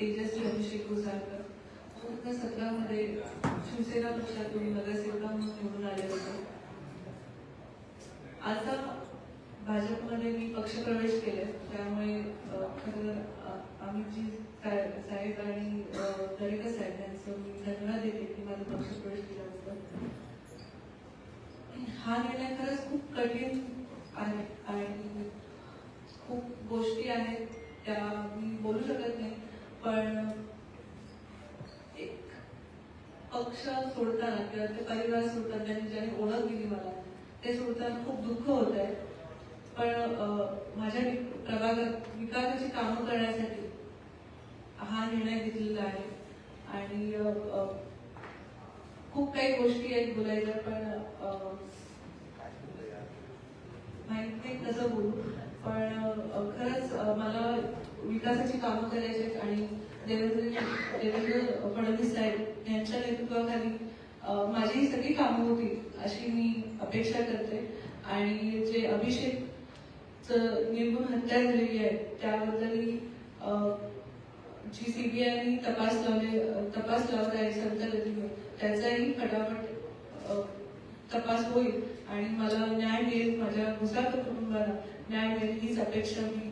तेजस्वी अभिषेक घोसाळकर दोन हजार सतरामध्ये शिवसेना पक्षातून नगरसेवका म्हणून निवडून आले होते. आता भाजपमध्ये मी पक्षप्रवेश केले त्यामुळे खरं आम्ही जी साहेब आणि दरेकर साहेब यांचं मी धन्यवाद देते की माझा पक्षप्रवेश असतं हा निर्णय खरंच खूप कठीण आहे आणि खूप गोष्टी आहेत. त्या मी बोलू शकत नाही. पण एक पक्ष सोडताना किंवा ते परिवार सोडताना त्यांनी ज्याने ओळख दिली मला ते सोडताना खूप दुःख होत आहे. पण माझ्या प्रभागात विकासाची कामं करण्यासाठी हा निर्णय घेतलेला आहे. आणि खूप काही गोष्टी आहेत बोलायच्या पण माहीत नाही कसं बोलू. पण खरंच मला विकासाची कामं करायची आहेत आणि देवेंद्र देवेंद्र फडणवीस साहेब यांच्या नेतृत्वाखाली माझी ही सगळी कामं होती अशी मी अपेक्षा करते. आणि जे अभिषेक निर्गुण हत्या झालेली आहे त्याबद्दलही अं, जी सीबीआयने तपास लावले तपास लावत आहे संत त्याचाही फटाफट तपास होईल. आणि मला न्याय मिळेल माझ्या घुसाळकर कुटुंबाला न्याय मिळेल हीच अपेक्षा मी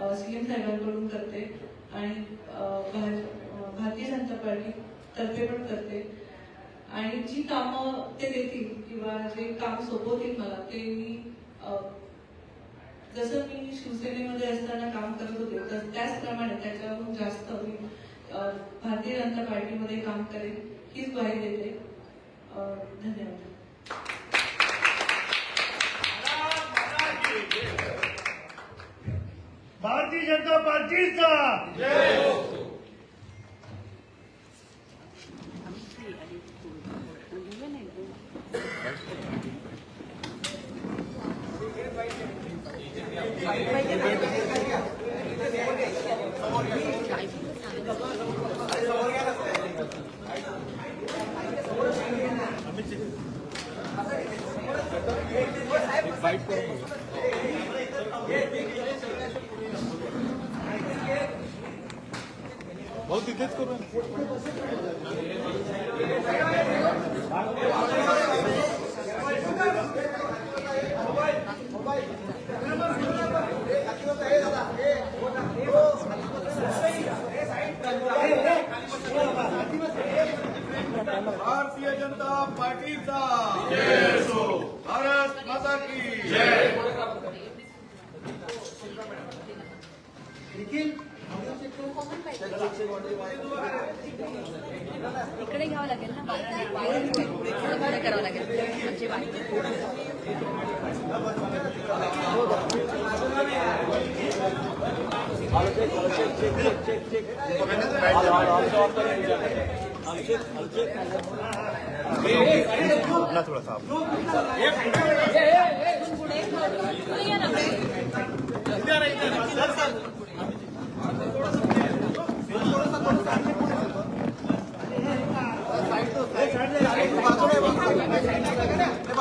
सीएम साहेबांकडून करते आणि भाज- भारतीय जनता पार्टी तर्फे पण करते. आणि जी कामं ते देतील किंवा जे काम सोपवतील मला ते मी जसं मी शिवसेनेमध्ये असताना काम करत होते तर त्याचप्रमाणे त्याच्याहून जास्त मी भारतीय जनता पार्टीमध्ये काम करेन हीच ग्वाही देते. धन्यवाद. भारतीय जनता पार्टीचा भाऊ तिथेच करू. भारतीय जनता पार्टीचा. भारत माता की इकडे घ्यावं लागेल ना? इकडे करावं लागेल. म्हणजे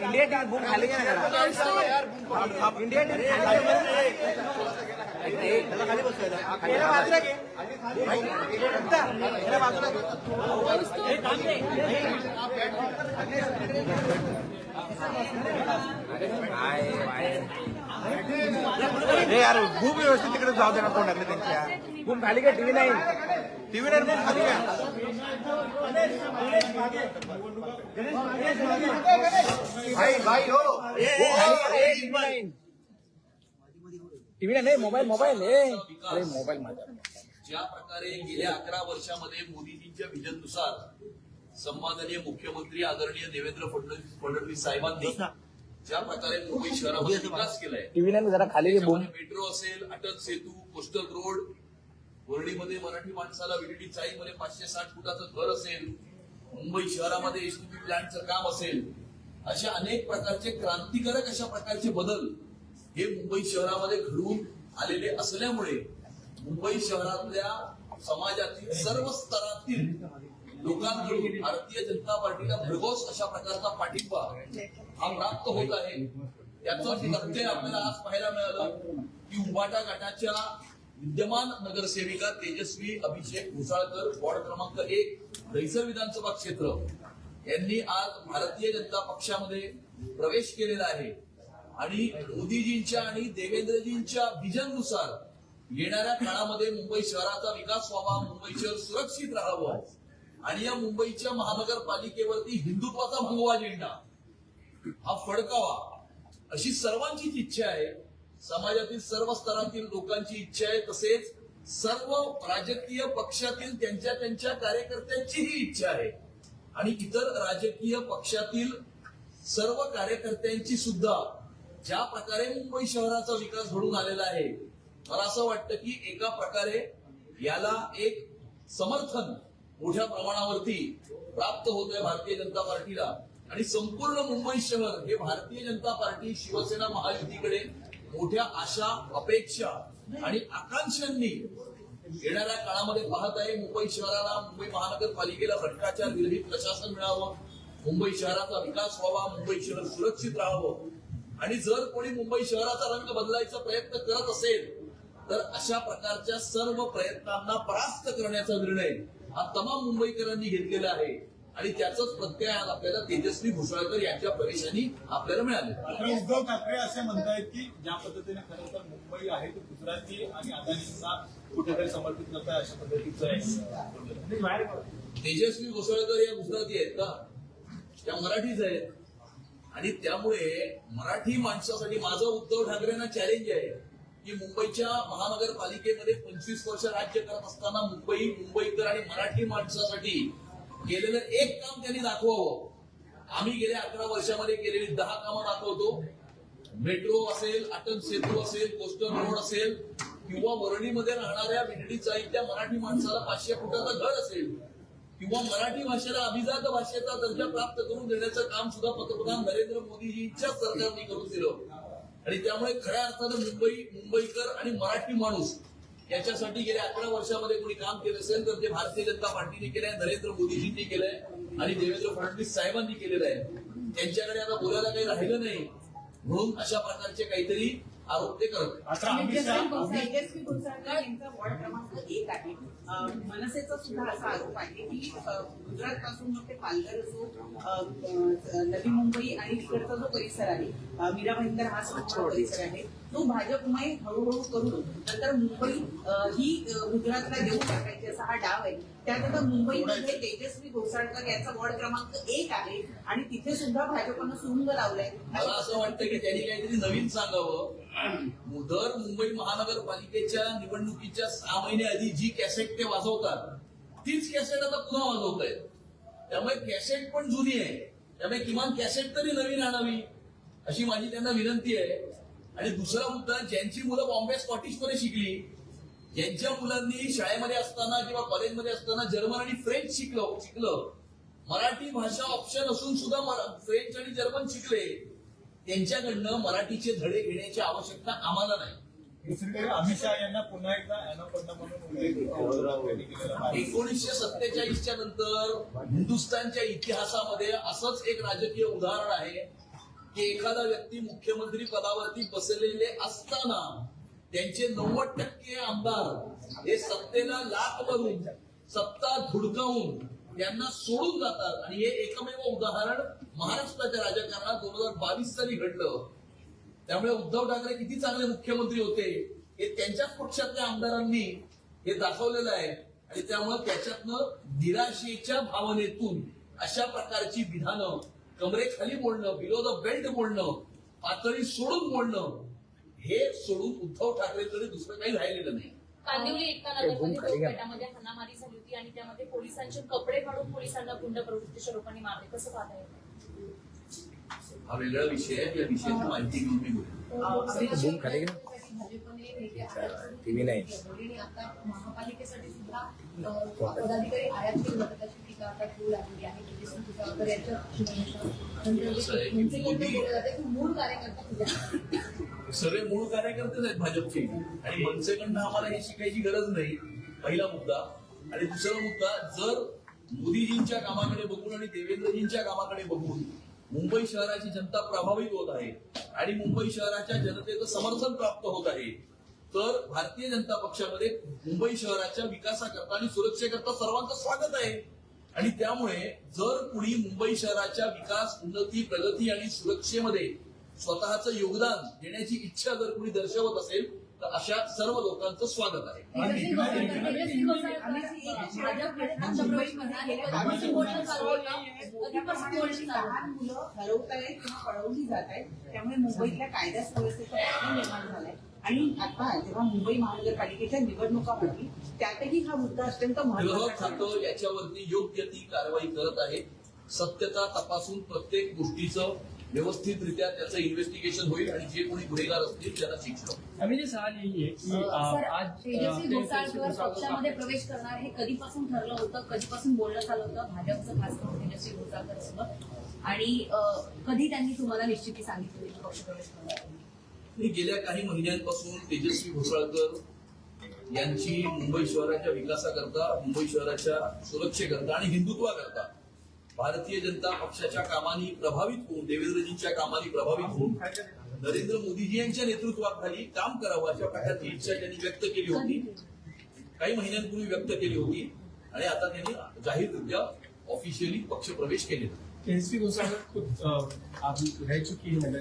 इंडिया टीम बुक खाली नाही इंडिया खाली बसतोय हे यार खूप व्यवस्थित तिकडे जाऊ देणार तोंडाकडे त्यांच्या. बुक खाली का टीव्ही नाही. टीव्ही नाही खूप खाली का हो. टीव्ही नाही. मोबाईल मोबाईल अरे मोबाईल माझा ज्या प्रकारे गेल्या अकरा वर्षामध्ये मोदीजींच्या विजननुसार सन्माननीय मुख्यमंत्री आदरणीय देवेंद्र फडणवीस फडणवीस साहेबांनी ज्या प्रकारे मुंबई शहरामध्ये विकास केलाय टीव्ही नाही जरा खाली मेट्रो असेल अटल सेतू कोस्टल रोड वरळीमध्ये मराठी माणसाला विडीडी चाळीमध्ये पाचशे साठ फुटाचं घर असेल मुंबई शहरामध्ये एसटीपी प्लॅन्टचं काम असेल अशा अनेक प्रकारचे क्रांतिकारक अशा प्रकारचे बदल हे मुंबई शहरामध्ये घडून आलेले असल्यामुळे मुंबई शहरातल्या समाजातील सर्व स्तरातील लोकांकडून भारतीय जनता पार्टीला भरघोस अशा प्रकारचा पाठिंबा हा प्राप्त होत आहे. याचं तथ्य आपल्याला आज पाहायला मिळालं की उबाटा गटाच्या विद्यमान नगरसेविका तेजस्वी अभिषेक घोसाळकर वॉर्ड क्रमांक एक दहिसर विधानसभा क्षेत्र यांनी आज भारतीय जनता पक्षामध्ये प्रवेश केलेला आहे. आणि मोदीजींच्या आणि देवेंद्रजींच्या विजननुसार येणाऱ्या काळामध्ये मुंबई शहराचा विकास व्हावा मुंबई शहर सुरक्षित राहावं आणि या मुंबईच्या महानगरपालिकेवरती हिंदुत्वाचा भगवा झेंडा. हा फडकावा अशी सर्वांचीच इच्छा आहे. समाजातील सर्व स्तरातील लोकांची इच्छा आहे. तसेच सर्व राजकीय पक्षातील त्यांच्या त्यांच्या कार्यकर्त्यांचीही इच्छा आहे. आणि इतर राजकीय पक्षातील सर्व कार्यकर्त्यांची सुद्धा ज्या प्रकारे मुंबई शहराचा विकास घडून आलेला आहे मला असं वाटतं की एका प्रकारे याला एक समर्थन मोठ्या प्रमाणावरती प्राप्त होत आहे भारतीय जनता पार्टीला. आणि संपूर्ण मुंबई शहर हे भारतीय जनता पार्टी शिवसेना महायुतीकडे मोठ्या आशा अपेक्षा आणि आकांक्षांनी येणाऱ्या काळामध्ये पाहत आहे मुंबई शहराला मुंबई महानगरपालिकेला भ्रष्टाचार विरहित प्रशासन मिळावं मुंबई शहराचा विकास व्हावा मुंबई शहर सुरक्षित राहावं. आणि जर कोणी मुंबई शहराचा रंग बदलायचा प्रयत्न करत असेल तर अशा प्रकारच्या सर्व प्रयत्नांना परास्त करण्याचा निर्णय हा तमाम मुंबईकरांनी घेतलेला आहे. आणि त्याचाच प्रत्यय आज आपल्याला तेजस्वी घोषाळकर यांच्या प्रवेशाने आपल्याला मिळाले. उद्धव ठाकरे असे म्हणतायत की ज्या पद्धतीने खरं तर मुंबई आहे ती गुजराती आणि अदानींना कुठेतरी समर्पित करताय अशा पद्धतीचं आहे. तेजस्वी घोसाळकर या गुजराती आहेत का? त्या मराठीच आहेत. आणि त्यामुळे मराठी माणसासाठी माझं उद्धव ठाकरेंना चॅलेंज आहे. की मुंबईच्या महानगरपालिकेमध्ये पंचवीस वर्ष राज्य करत असताना मुंबई मुंबईकर आणि मराठी माणसासाठी केलेलं एक काम त्यांनी दाखवावं. आम्ही गेल्या अकरा वर्षामध्ये केलेली दहा कामं दाखवतो. मेट्रो असेल अटल सेतू असेल कोस्टल रोड असेल किंवा वरणीमध्ये राहणाऱ्या विंडडी चाळीतल्या मराठी माणसाला पाचशे फुटाचा घर असेल किंवा मराठी भाषेला अभिजात भाषेचा दर्जा प्राप्त करून देण्याचं काम सुद्धा पंतप्रधान नरेंद्र मोदीजींच्या सरकारने करून दिलं. आणि त्यामुळे खऱ्या अर्थानं मुंबई मुंबईकर आणि मराठी माणूस याच्यासाठी गेल्या अकरा वर्षामध्ये कोणी काम केलं असेल तर ते भारतीय जनता पार्टीने केलंय नरेंद्र मोदीजींनी केलंय आणि देवेंद्र फडणवीस साहेबांनी केलेलं आहे. त्यांच्याकडे आता बोलायला काही राहिलं नाही. म्हणून अशा प्रकारचे काहीतरी आरोप ते करत एक आहे. मनसेचा सुद्धा असा आरोप आहे की गुजरात पासून मग ते पालघर अ, नवी मुंबई आणि तिकडचा जो परिसर आहे मीरा भाईंदर हा संपूर्ण परिसर आहे. तो भाजपमय हळूहळू करून नंतर मुंबई ही गुजरातला देऊ टाकायची असा हा डाव आहे. त्यात आता मुंबईमध्ये तेजस्वी घोसाळकर यांचा वॉर्ड क्रमांक एक आहे आणि तिथे सुद्धा भाजपनं सुरुंग लावलाय. मला असं वाटतं की त्यांनी काहीतरी नवीन सांगावं. दर मुंबई महानगरपालिकेच्या निवडणुकीच्या सहा महिने आधी जी कॅसेट ते वाजवतात तीच कॅसेट आता पुन्हा वाजवत आहेत त्यामुळे कॅसेट पण जुनी आहे. त्यामुळे किमान कॅसेट तरी नवीन आणावी अशी माझी त्यांना विनंती आहे. आणि दुसरा मुद्दा ज्यांची मुलं बॉम्बे स्कॉटिशमध्ये शिकली ज्यांच्या मुलांनी शाळेमध्ये असताना किंवा कॉलेजमध्ये असताना जर्मन आणि फ्रेंच शिकलं शिकलं. मराठी भाषा ऑप्शन असून सुद्धा फ्रेंच आणि जर्मन शिकले. त्यांच्याकडनं मराठीचे धडे घेण्याची आवश्यकता आम्हाला नाही दुसरीकडे अमित शहा यांना पुन्हा एकदा म्हणून. एकोणीसशे सत्तेचाळीसच्या नंतर हिंदुस्थानच्या इतिहासामध्ये असंच एक राजकीय उदाहरण आहे की एखादा व्यक्ती मुख्यमंत्री पदावरती बसलेले असताना त्यांचे नव्वद टक्के आमदार हे सत्तेला लाथ मारून सत्ता धुडकावून त्यांना सोडून जातात. आणि हे एकमेव उदाहरण महाराष्ट्राच्या राजकारणात दोन हजार बावीस साली घडलं. त्यामुळे उद्धव ठाकरे किती चांगले मुख्यमंत्री होते हे त्यांच्याच पक्षातल्या आमदारांनी हे दाखवलेलं आहे. आणि त्यामुळे त्याच्यातनं निराशेच्या भावनेतून अशा प्रकारची विधानं कमरेखाली बोलणं बिलो द बेल्ट बोलणं पातळी सोडून बोलणं हे सोडून उद्धव ठाकरेकडे दुसरं काही राहिलेलं नाही. कांदिवली एकता गटामध्ये हाणामारी झाली होती आणि त्यामध्ये पोलिसांचे कपडे काढून पोलिसांना गुंड प्रवृत्तीच्या लोकांनी मारले कसं पाहता येईल हा वेगळा विषय आहे या विषयाची माहिती घेऊन मी नाही. आता महापालिकेसाठी सुद्धा पदाधिकारी आयात केलं सगळे मूळ कार्यकर्तेच आहेत भाजपचे. आणि मनसेकडनं आम्हाला हे शिकायची गरज नाही पहिला मुद्दा. आणि दुसरा मुद्दा जर मोदीजींच्या कामाकडे बघून आणि देवेंद्रजींच्या कामाकडे बघून मुंबई शहराची जनता प्रभावित होत आहे आणि मुंबई शहराच्या जनतेचं समर्थन प्राप्त होत आहे तर भारतीय जनता पक्षामध्ये मुंबई शहराच्या विकासाकरता आणि सुरक्षेकरता सर्वांचं स्वागत आहे. आणि त्यामुळे जर कुणी मुंबई शहराच्या विकास उन्नती प्रगती आणि सुरक्षेमध्ये स्वतःचं योगदान देण्याची इच्छा जर कुणी दर्शवत असेल तर अशा सर्व लोकांचं स्वागत आहे? लहान मुलं किंवा पळवली जात आहेत त्यामुळे मुंबईतल्या कायदा सुव्यवस्थेचा प्रश्न निर्माण झालाय आणि आता जेव्हा मुंबई महानगरपालिकेच्या निवडणुका होतील त्यातही हा मुद्दा अत्यंत महत्त्वाचा याच्यावरती योग्य ती कारवाई करत आहे. सत्यता तपासून प्रत्येक गोष्टीचं व्यवस्थितरित्या त्याचं इन्व्हेस्टिगेशन होईल आणि जे कोणी गुन्हेगार असतील त्यांना शिक्षा होईल. अभी जी सवाल यही है कि आज तेजस्वी घोसाळकर पक्षामध्ये प्रवेश करणार हे कधीपासून ठरलं होतं? कधीपासून बोलणं झालं होतं? भाजपचं खास करून तेजस्वी घोसाळकर सोबत आणि कधी त्यांनी तुम्हाला निश्चिती सांगितली की पक्षप्रवेश करणार मी गेल्या काही महिन्यांपासून तेजस्वी घोसाळकर यांची मुंबई शहराच्या विकासाकरता मुंबई शहराच्या सुरक्षेकरता आणि हिंदुत्वाकरता भारतीय जनता पक्षाच्या कामाने प्रभावित होऊन देवेंद्रजींच्या कामाने प्रभावित होऊन नरेंद्र मोदीजी यांच्या नेतृत्वाखाली काम करावं अशा प्रकारची इच्छा त्यांनी व्यक्त केली होती. काही महिन्यांपूर्वी व्यक्त केली होती आणि आता त्यांनी जाहीररित्या ऑफिशियली पक्षप्रवेश केलेला तेजस्वी घोसाळकर खुद रह चुकी है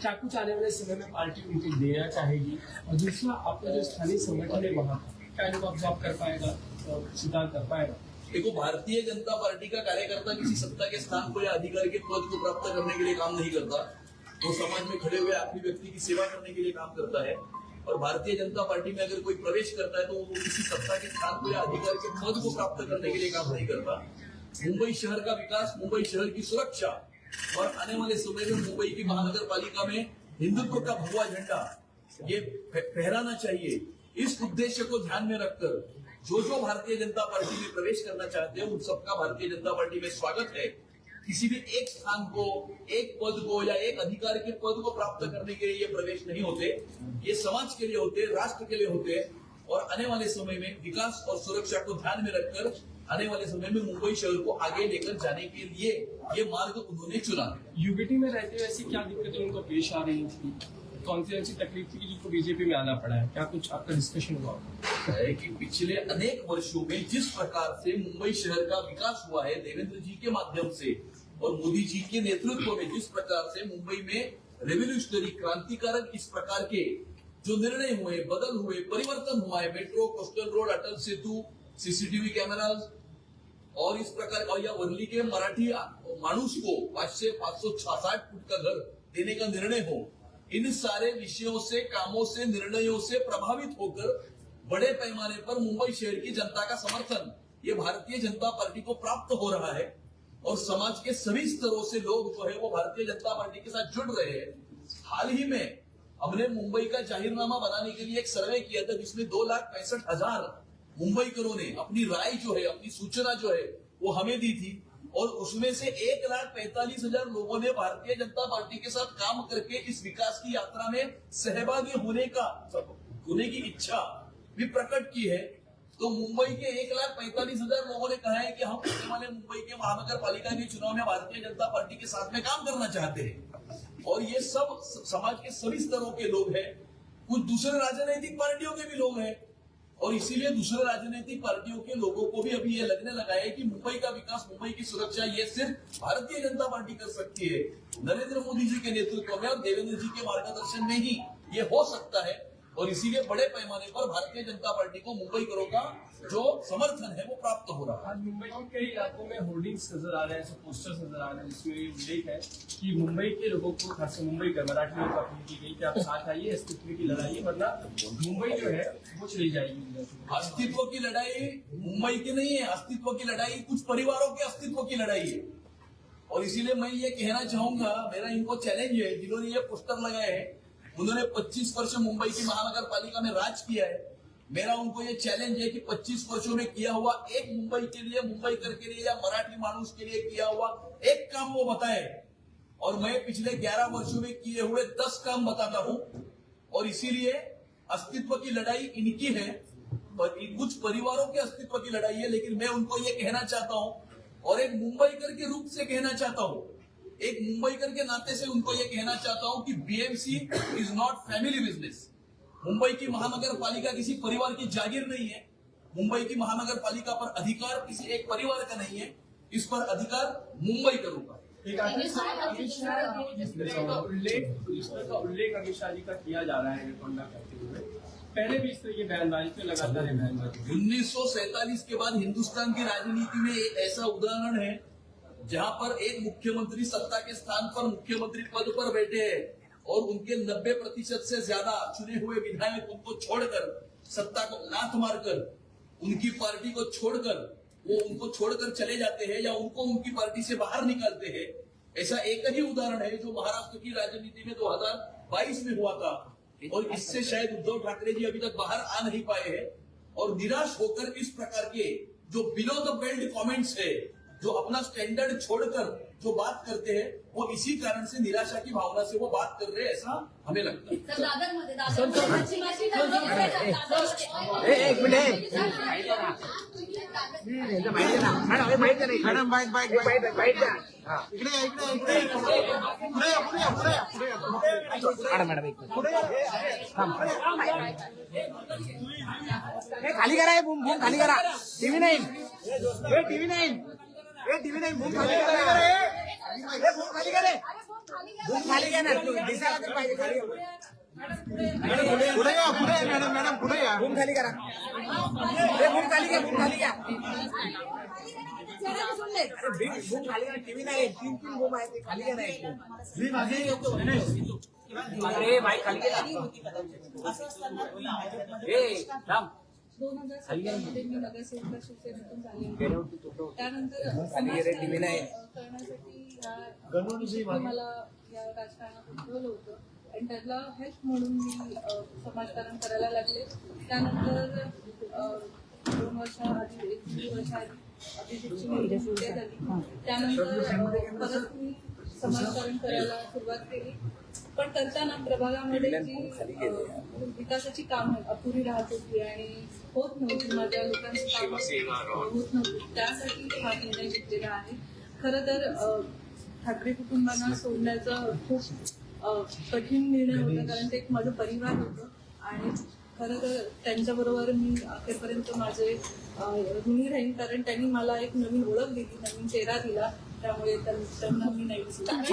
क्या कुछ वाले समय में पार्टी उनको देना चाहेगी और दूसरा आपका जो स्थानीय संगठन है वहाँ क्या इनको अब्जॉर्ब कर पाएगा स्वीकार कर पाएगा देखो, भारतीय जनता पार्टी का कार्यकर्ता किसी सत्ता के स्थान को या अधिकार के पद को प्राप्त करने के लिए काम नहीं करता वो समाज में खड़े हुए आखिरी व्यक्ति की सेवा करने के लिए काम करता है। और भारतीय जनता पार्टी में अगर कोई प्रवेश करता है तो वो किसी सत्ता के स्थान को या अधिकार के पद को प्राप्त करने के लिए काम नहीं करता। मुंबई शहर का विकास, मुंबई शहर की सुरक्षा और आने वाले समय में मुंबई की महानगर पालिका में हिंदुत्व का भगवा झंडा, ये फह- फहराना चाहिए। इस उद्देश्य को ध्यान में रखकर जो जो भारतीय जनता पार्टी में प्रवेश करना चाहते हैं, उन सबका भारतीय जनता पार्टी में स्वागत है। किसी भी एक स्थान को, एक पद को या एक अधिकार के पद को प्राप्त करने के लिए ये प्रवेश नहीं होते। ये समाज के लिए होते, राष्ट्र के लिए होते। और आने वाले समय में विकास और सुरक्षा को ध्यान में रखकर आने वाले समय में मुंबई शहर को आगे लेकर जाने के लिए ये मार्ग उन्होंने चुना। है यूबीटी में रहते हुए ऐसी क्या दिक्कतें उनको पेश आ रही थी? कौन सी ऐसी तकलीफ़ थी जिनको बीजेपी में आना पड़ा है? क्या कुछ आपका डिस्कशन हुआ? है कि पिछले अनेक वर्षों में जिस प्रकार से मुंबई शहर का विकास हुआ है देवेंद्र जी के माध्यम से और मोदी जी के नेतृत्व में जिस प्रकार से मुंबई में रेवोल्यूशनरी क्रांतिकारक इस प्रकार के जो निर्णय हुए बदल हुए परिवर्तन हुआ है metro coastal road Atal Setu CCTV cameras और इस प्रकार और या वर्ली के मराठी मानुष को पाचशे पाच सौ साठ फुट का घर देने का निर्णय हो, इन सारे विषयों से, कामों से, निर्णयों से प्रभावित होकर बड़े पैमाने पर मुंबई शहर की जनता का समर्थन, ये भारतीय जनता पार्टी को प्राप्त हो रहा है और समाज के सभी स्तरों से लोग जो है वो भारतीय जनता पार्टी के साथ जुड़ रहे हैं। हाल ही में हमने मुंबई का जाहिरनामा बनाने के लिए एक सर्वे किया था जिसमें दो लाख पैंसठ हज़ार मुंबईकरों ने अपनी राय जो है, अपनी सूचना जो है, वो हमें दी थी। और उसमें से एक लाख पैंतालीस हज़ार लोगों ने भारतीय जनता पार्टी के साथ काम करके इस विकास की यात्रा में सहभागी होने का, होने की इच्छा भी प्रकट की है। तो मुंबई के एक लाख पैंतालीस हज़ार लोगों ने कहा है कि हम आने वाले मुंबई के महानगर पालिका के चुनाव में भारतीय जनता पार्टी के साथ में काम करना चाहते हैं। और ये सब समाज के सभी स्तरों के लोग हैं। कुछ दूसरे राजनीतिक पार्टियों के भी लोग हैं। और इसीलिए दूसरे राजनीतिक पार्टियों के लोगों को भी अभी यह लगने लगा है कि मुंबई का विकास, मुंबई की सुरक्षा ये सिर्फ़ भारतीय जनता पार्टी कर सकती है। नरेंद्र मोदी जी के नेतृत्व में और देवेंद्र जी के मार्गदर्शन में ही ये हो सकता है। और इसीलिए बड़े पैमाने पर भारतीय जनता पार्टी को मुंबई करो का जो समर्थन है वो प्राप्त हो रहा है। आज मुंबई के कई इलाकों में होर्डिंग्स नज़र आ रहे हैं पोस्टर्स नज़र आ रहे हैं जिसमें ये उल्लेख है कि मुंबई के लोगों को खास मुंबई का मराठी लोगों को अपील की गई कि आप साथ आइए अस्तित्व की लड़ाई वरना मुंबई जो है वो चली जाएगी। अस्तित्व की लड़ाई मुंबई की नहीं है अस्तित्व की लड़ाई कुछ परिवारों के अस्तित्व की लड़ाई है। और इसीलिए मैं ये कहना चाहूँगा मेरा इनको चैलेंज है जिन्होंने ये पोस्टर लगाए हैं उन्होंने 25 वर्ष मुंबई की महानगर पालिका में राज किया है। मेरा उनको ये चैलेंज है कि 25 वर्षों में किया हुआ एक मुंबई के लिए, मुंबई कर के लिए या मराठी मानुष के लिए किया हुआ एक काम वो बताए। और मैं पिछले 11 वर्षों में किए हुए 10 काम बताता हूँ। और इसीलिए अस्तित्व की लड़ाई इनकी है। इन- कुछ परिवारों के अस्तित्व की लड़ाई है, लेकिन मैं उनको ये कहना चाहता हूँ और एक मुंबईकर के रूप से कहना चाहता हूँ। एक मुंबईकर के नाते से उनको ये कहना चाहता हूँ कि BMC is not family business Mumbai की महानगर पालिका किसी परिवार की जागीर नहीं है। मुंबई की महानगर पालिका पर अधिकार किसी एक परिवार का नहीं है। इस पर अधिकार मुंबई करूँगा है उल्लेख रिश्ते का उल्लेख अमित शाह जी का किया जा रहा है करते हुए। पहले भी इस तरह की बयानबाजी पे लगातार ये बयानबाजी 1947 के बाद हिंदुस्तान की राजनीति में एक ऐसा उदाहरण है जहाँ पर एक मुख्यमंत्री सत्ता के स्थान पर मुख्यमंत्री पद पर बैठे हैं और उनके 90 प्रतिशत से ज़्यादा चुने हुए विधायक उनको छोड़कर, सत्ता को लात मारकर, उनकी पार्टी को छोड़कर, वो उनको छोड़कर चले जाते हैं या उनको उनकी पार्टी से बाहर निकालते हैं। ऐसा एक ही उदाहरण है जो महाराष्ट्र की राजनीति में 2022 में हुआ था। और इससे शायद उद्धव ठाकरे जी अभी तक बाहर आ नहीं पाए हैं। और निराश होकर इस प्रकार के जो बिलो द बेल्ट कमेंट्स है जो अपना स्टैंडर्ड छोड़कर जो बात करते हैं वो इसी कारण से निराशा की भावना से वो बात कर रहे हैं ऐसा हमें लगता है एक मिनिट मॅडम माहिती नाही madam bite bite bite bite इकडे इकडे इकडे पुढे पुढे पुढे पुढे मॅडम मॅडम एक मिनिट थांब. ए, खाली करा हे बूम बूम खाली करा टीव्ही नाईन ए टीव्ही नाईन ए टीव्ही नाईन बूम खाली करा ए बूम खाली करा बूम खाली घ्या ना तू. दिसायला तर पाहिजे खाली. पुढे या पुढे या, मॅडम मॅडम पुढे या. बूम खाली करा. ए बूम खाली घ्या बूम खाली घ्या अरे बिग खाली घ्या टीव्ही नाही तीन तीन बूम आहेत ते खाली घ्या ना एक बूम. अरे बाईक खाली भाजपमध्ये ए थांब. दोन हजार सतरामध्ये मी नगरसेविका शिवसेनेतून झाले. गेले होते तो त्यानंतर करण्यासाठी मला या राजकारणात उठवलं होतं. आणि त्याला हेल्प म्हणून मी अ, समाजकारण करायला लागले. त्यानंतर दोन वर्षाआधी एक दीड वर्षाआधी त्यानंतर परत मी समाजकारण करायला सुरुवात केली. पण करताना प्रभागामध्ये जी विकासाची कामं अपुरी राहत होती आणि होत नव्हती. माझ्या लोकांची कामं होत नव्हती. त्यासाठी हा निर्णय घेतलेला आहे. खरं तर ठाकरे कुटुंबांना सोडण्याचा खूप कठीण निर्णय होता कारण ते एक माझं परिवार होतं. आणि खरं तर त्यांच्याबरोबर मी अखेरपर्यंत माझे ऋणी राहीन कारण त्यांनी मला एक नवीन ओळख दिली नवीन चेहरा दिला. त्यामुळे त्यां- त्यांना मी नाही विसरणार.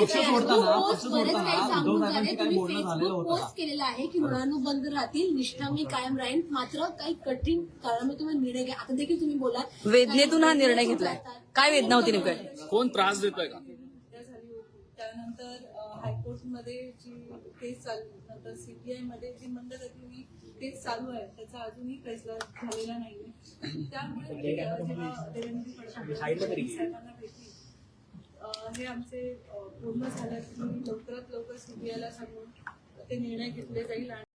पोस्ट केलेला आहे की ऋणानु बंद राहतील निष्ठा मी कायम राहीन मात्र काही कठीण काळामध्ये तुम्ही निर्णय घ्या. आता देखील तुम्ही बोला वेदनेतून हा निर्णय घेतलाय काय वेदना होती नेमकं? कोण त्रास देतोय का? हत्या झाली होती. त्यानंतर अ, हायकोर्टमध्ये जी केस चालू नंतर सीबीआयमध्ये जी मंदगतीने केस चालू आहे त्याचा अजूनही फैसला झालेला नाहीये. त्यामुळे अ, जेव्हा देवेंद्र फडणवीस साहेबांना भेटली हे आमचे पूर्ण झालं की लवकरात लवकर सीबीआयला सांगून ते निर्णय घेतले जाईल आणि